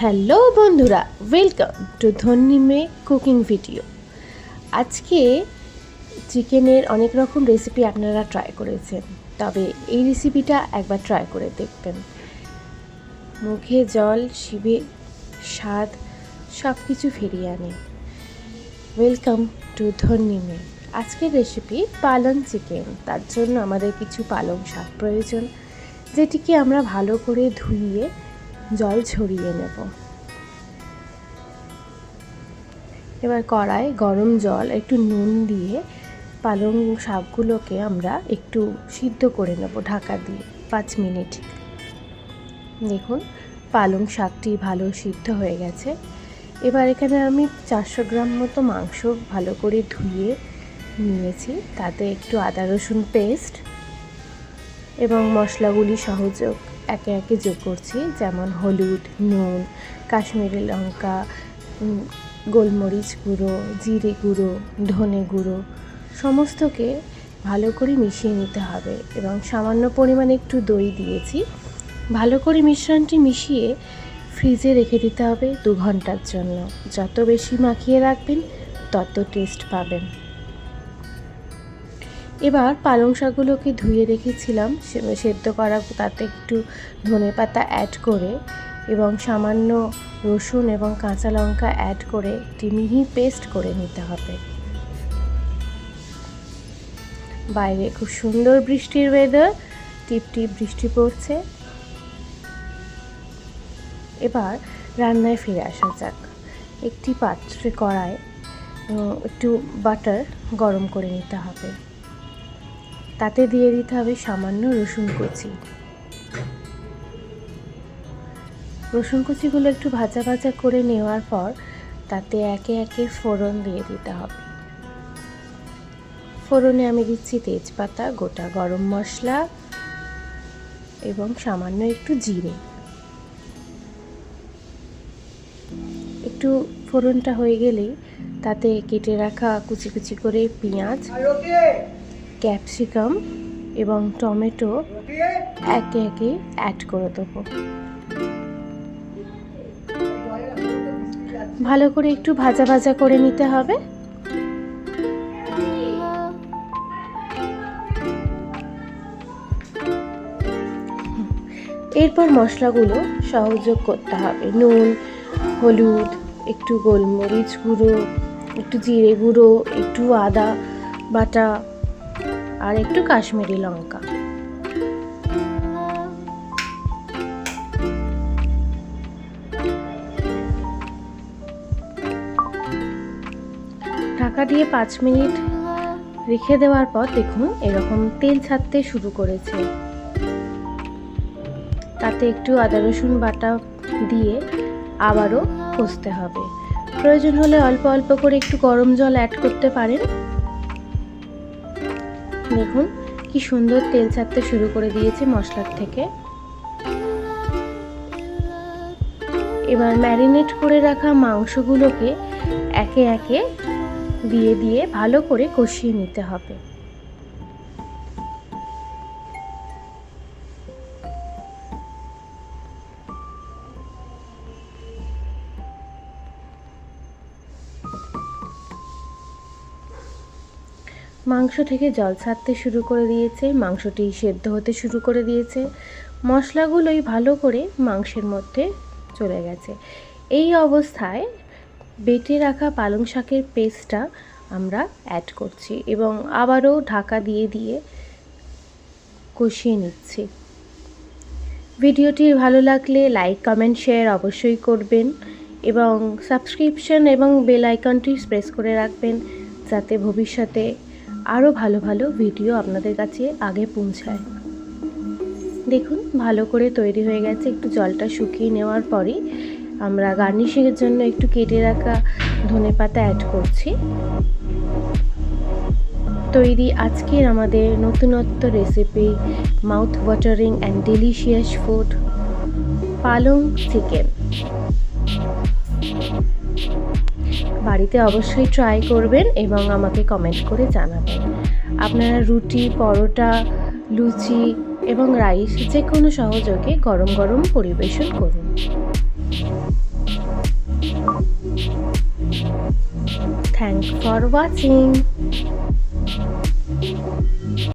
Hello বন্ধুরা welcome to ধন্যি মে কুকিং ভিডিও আজকে চিকেনের অনেক রকম রেসিপি আপনারা ট্রাই করেছেন, তবে এই রেসিপিটা একবার ট্রাই করে দেখবেন। মুখে জল, শিবে স্বাদ সব কিছু ফিরিয়ে আনে। ওয়েলকাম টু ধন্যি মে আজকের রেসিপি পালং চিকেন, তার জন্য আমাদের কিছু পালং শাক প্রয়োজন, যেটিকে আমরা ভালো করে ধুইয়ে জল ছড়িয়ে নেব। এবার কড়ায় গরম জল, একটু নুন দিয়ে পালং শাকগুলোকে আমরা একটু সিদ্ধ করে নেব ঢাকা দিয়ে, পাঁচ মিনিট। দেখুন, পালং শাকটি ভালো সিদ্ধ হয়ে গেছে। এবার এখানে আমি চারশো গ্রাম মতো মাংস ভালো করে ধুয়ে নিয়েছি, তাতে একটু আদা রসুন পেস্ট এবং মশলাগুলি সহযোগ একে একে যোগ করছি, যেমন হলুদ, নুন, কাশ্মীরি লঙ্কা গোলমরিচ গুঁড়ো, জিরে গুঁড়ো, ধনে গুঁড়ো, সমস্তকে ভালো করে মিশিয়ে নিতে হবে এবং সামান্য পরিমাণে একটু দই দিয়েছি। ভালো করে মিশ্রণটি মিশিয়ে ফ্রিজে রেখে দিতে হবে দু ঘণ্টার জন্য। যত বেশি মাখিয়ে রাখবেন, তত টেস্ট পাবেন। এবার পালং শাকগুলোকে ধুয়ে রেখেছিলাম সেদ্ধ করা তাতে একটু ধনে পাতা অ্যাড করে এবং সামান্য রসুন এবং কাঁচা লঙ্কা অ্যাড করে একটি মিহি পেস্ট করে নিতে হবে। বাইরে খুব সুন্দর বৃষ্টির ওয়েদার টিপ টিপ বৃষ্টি পড়ছে। এবার রান্নায় ফিরে আসা যাক। একটি পাত্রে কড়ায় একটু বাটার গরম করে নিতে হবে। তাতে দিয়ে দিতে হবে সামান্য রসুন কুচি। রসুন কুচিগুলো একটু ভাজা ভাজা করে নেওয়ার পর তাতে একে একে ফোড়ন দিয়ে দিতে হবে। ফোড়নে আমি দিচ্ছি তেজপাতা, গোটা গরম মশলা এবং সামান্য একটু জিরে। একটু ফোড়নটা হয়ে গেলেই তাতে কেটে রাখা কুচি কুচি করে পেঁয়াজ ক্যাপসিকাম এবং টমেটো একে একে অ্যাড করে দেবো। ভালো করে একটু ভাজা ভাজা করে নিতে হবে। এরপর মশলাগুলো সহযোগ করতে হবে। নুন, হলুদ, একটু গোলমরিচ গুঁড়ো, একটু জিরে গুঁড়ো, একটু আদা বাটা আর একটু কাশ্মীরি লঙ্কা। ঢাকা দিয়ে পাঁচ মিনিট রেখে দেওয়ার পর দেখুন এরকম তেল ছাড়তে শুরু করেছে। তাতে একটু আদা, রসুন বাটা দিয়ে আবারও কষতে হবে। প্রয়োজন হলে অল্প অল্প করে একটু গরম জল অ্যাড করতে পারেন। দেখুন, কি সুন্দর তেল ছাড়তে শুরু করে দিয়েছে মশলার থেকে। এবার ম্যারিনেট করে রাখা মাংসগুলোকে একে একে দিয়ে দিয়ে ভালো করে কষিয়ে নিতে হবে। মাংস থেকে জল ছাড়তে শুরু করে দিয়েছে, মাংসটি সেদ্ধ হতে শুরু করে দিয়েছে। মশলাগুলোই ভালো করে মাংসের মধ্যে চলে গেছে। এই অবস্থায় বেটে রাখা পালং শাকের পেস্টটা আমরা অ্যাড করছি এবং আবারও ঢাকা দিয়ে দিয়ে কষিয়ে নিচ্ছি। ভিডিওটি ভালো লাগলে লাইক কমেন্ট শেয়ার অবশ্যই করবেন এবং সাবস্ক্রিপশন এবং বেল আইকনটি প্রেস করে রাখবেন যাতে ভবিষ্যতে আরও ভালো ভালো ভিডিও আপনাদের কাছে আগে পৌঁছায়। দেখুন, ভালো করে তৈরি হয়ে গেছে, একটু জলটা শুকিয়ে নেওয়ার পরই আমরা গার্নিশিংয়ের জন্য একটু কেটে রাখা ধনে পাতা অ্যাড করছি। তৈরি আজকের আমাদের নতুনত্ব recipe mouth watering and delicious food পালং চিকেন বাড়িতে অবশ্যই ট্রাই করবেন এবং আমাকে কমেন্ট করে জানাবেন। আপনারা রুটি, পরোটা, লুচি এবং রাইস যে কোনো সহযোগে গরম গরম পরিবেশন করুন। Thank for watching